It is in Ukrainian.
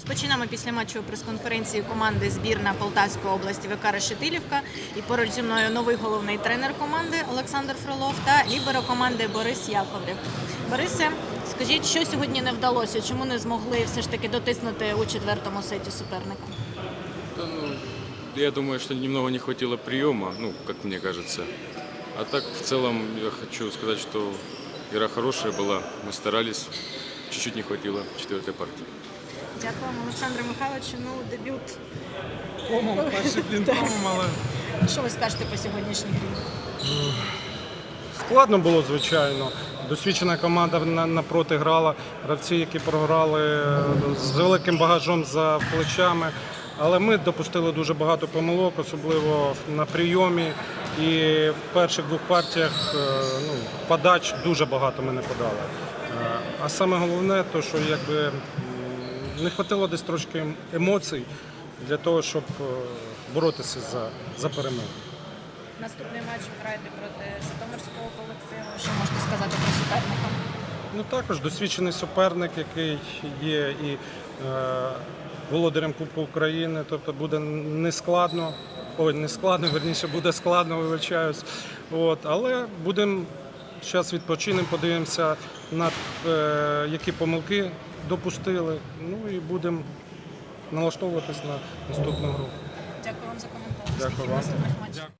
Розпочинаємо після матчу прес-конференції команди збірна Полтавської області ВК Решетилівка. І поруч зі мною новий головний тренер команди Олександр Фролов та ліберо команди Борис Яковлєв. Борисе, скажіть, що сьогодні не вдалося? Чому не змогли все ж таки дотиснути у четвертому сеті суперника? Ну, я думаю, что немного не хватило приема, ну, как мне кажется. А так, в целом, я хочу сказать, что игра хорошая была, мы старались, чуть-чуть не хватило четвертой партии. Дякуємо, Олександру Михайловичу. Ну, дебют. Комом, перший блін комом, але Що ви скажете по сьогоднішній грі? складно було, звичайно. Досвідчена команда на- напроти грала, гравці, які програли е, з великим багажом за плечами. Але ми допустили дуже багато помилок, особливо на прийомі. І в перших двох партіях е, ну, подач дуже багато ми не подали. Е, А саме головне, то, що якби м, не хватило десь трошки емоцій для того, щоб е, боротися за, за перемогу. Наступний матч граєте проти Житомирського колективу. Що можете сказати про суперника? Ну також досвідчений суперник, який є і е, володарем Кубку України. Тобто буде не складно. Ой, не складно, верніше буде складно, вибачаюсь. От, але будемо зараз відпочинемо, подивимося на е, які помилки допустили. Ну і будемо налаштовуватись на наступну гру. Дякую вам за коментар. Дякую вам.